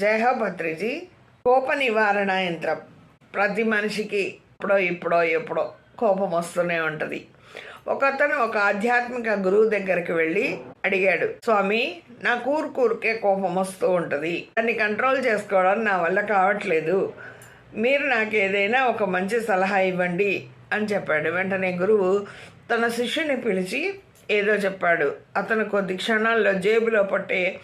జయహో కోప నివారణ యంత్రం. ప్రతి మనిషికి ఇప్పుడో ఇప్పుడో ఎప్పుడో కోపం వస్తూనే ఉంటుంది. ఒకతను ఒక ఆధ్యాత్మిక గురువు దగ్గరికి వెళ్ళి అడిగాడు స్వామి నా కూరు కూరుకే కోపం వస్తూ ఉంటుంది. దాన్ని కంట్రోల్ చేసుకోవడం నా వల్ల కావట్లేదు. మీరు నాకు ఏదైనా ఒక మంచి సలహా ఇవ్వండి అని చెప్పాడు. వెంటనే గురువు తన శిష్యుని పిలిచి ఏదో చెప్పాడు. అతను కొద్ది క్షణాల్లో జేబులో పట్టే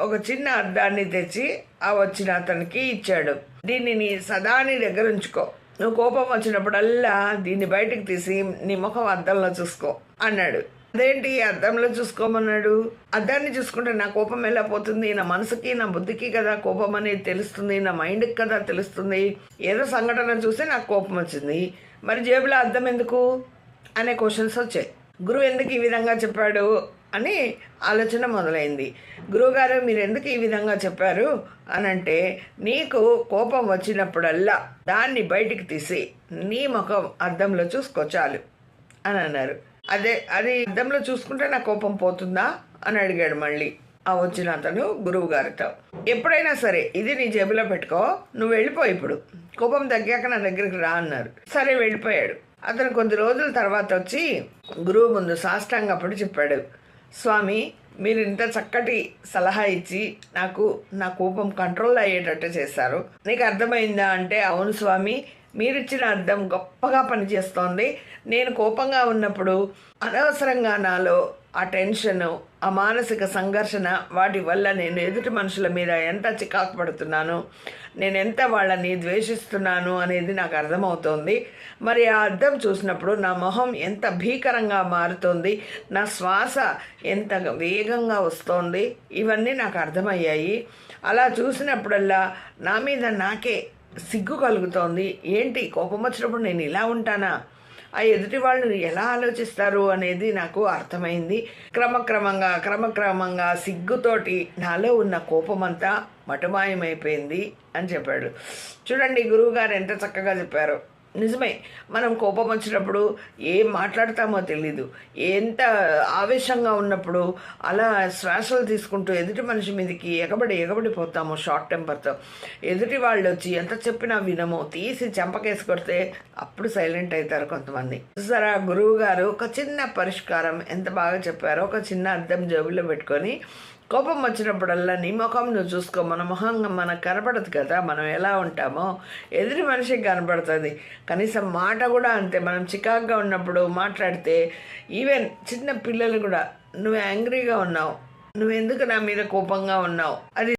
ఒక చిన్న అద్దాన్ని తెచ్చి ఆ వచ్చిన అతనికి ఇచ్చాడు. దీనిని సదా నీ దగ్గర ఉంచుకో. నువ్వు కోపం వచ్చినప్పుడల్లా దీన్ని బయటకు తీసి నీ ముఖం అద్దంలో చూసుకో అన్నాడు. అదేంటి అద్దంలో చూసుకోమన్నాడు? అద్దాన్ని చూసుకుంటే నా కోపం ఎలా పోతుంది? నా మనసుకి నా బుద్ధికి కదా కోపం అనేది తెలుస్తుంది. నా మైండ్కి కదా తెలుస్తుంది. ఏదో సంఘటన చూస్తే నాకు కోపం వచ్చింది. మరి జేబులో అద్దం ఎందుకు? అనే క్వశ్చన్స్ వచ్చాయి. గురువు ఎందుకు ఈ విధంగా చెప్పాడు అని ఆలోచన మొదలైంది. గురువుగారు మీరు ఎందుకు ఈ విధంగా చెప్పారు అని అంటే నీకు కోపం వచ్చినప్పుడల్లా దాన్ని బయటికి తీసి నీ ముఖం అద్దంలో చూసుకో చాలు అని అన్నారు. అదే అది అద్దంలో చూసుకుంటే నా కోపం పోతుందా అని అడిగాడు మళ్ళీ. ఆ వచ్చిన అతను గురువు గారితో ఎప్పుడైనా సరే ఇది నీ జేబులో పెట్టుకో నువ్వు వెళ్ళిపో ఇప్పుడు. కోపం తగ్గాక నా దగ్గరికి రా అన్నారు. సరే వెళ్ళిపోయాడు. అతను కొద్ది రోజుల తర్వాత వచ్చి గురువు ముందు సాష్టాంగప్పుడు చెప్పాడు. స్వామి మీరు ఇంత చక్కటి సలహా ఇచ్చి నాకు నా కోపం కంట్రోల్ అయ్యేటట్టు చేశారు. నీకు అర్థమైందా అంటే అవును స్వామి మీరిచ్చిన అర్థం గొప్పగా పనిచేస్తోంది. నేను కోపంగా ఉన్నప్పుడు అనవసరంగా నాలో ఆ టెన్షన్ ఆ మానసిక సంఘర్షణ వాటి వల్ల నేను ఎదుటి మనుషుల మీద ఎంత చికాకు పడుతున్నాను నేను ఎంత వాళ్ళని ద్వేషిస్తున్నాను అనేది నాకు అర్థమవుతోంది. మరి ఆ అర్థం చూసినప్పుడు నా మొహం ఎంత భీకరంగా మారుతోంది నా శ్వాస ఎంత వేగంగా వస్తోంది ఇవన్నీ నాకు అర్థమయ్యాయి. అలా చూసినప్పుడల్లా నా మీద నాకే సిగ్గు కలుగుతోంది. ఏంటి కోపం వచ్చినప్పుడు నేను ఇలా ఉంటానా? ఆ ఎదుటి వాళ్ళు ఎలా ఆలోచిస్తారు అనేది నాకు అర్థమైంది. క్రమక్రమంగా క్రమక్రమంగా సిగ్గుతోటి నాలో ఉన్న కోపమంతా మటుమాయమైపోయింది అని చెప్పాడు. చూడండి గురువుగారు ఎంత చక్కగా చెప్పారు. నిజమే మనం కోపం వచ్చినప్పుడు ఏం మాట్లాడతామో తెలీదు. ఎంత ఆవేశంగా ఉన్నప్పుడు అలా శ్వాసలు తీసుకుంటూ ఎదుటి మనిషి మీదకి ఎగబడి ఎగబడిపోతాము షార్ట్ టెంపర్తో. ఎదుటి వాళ్ళు వచ్చి ఎంత చెప్పినా వినము తీసి చెంపకేసి కొడితే అప్పుడు సైలెంట్ అవుతారు కొంతమంది. సరే గురువు గారు ఒక చిన్న పరిష్కారం ఎంత బాగా చెప్పారో ఒక చిన్న అద్దం జేబులో పెట్టుకొని కోపం వచ్చినప్పుడల్లా నీ ముఖం నువ్వు చూసుకో. మన ముఖం మనకు కనపడదు కదా. మనం ఎలా ఉంటామో ఎదురు మనిషికి కనపడుతుంది. కనీసం మాట కూడా అంతే. మనం చికాగ్గా ఉన్నప్పుడు మాట్లాడితే ఈవెన్ చిన్న పిల్లలు కూడా నువ్వు యాంగ్రీగా ఉన్నావు. నువ్వెందుకు నా మీద కోపంగా ఉన్నావు? అది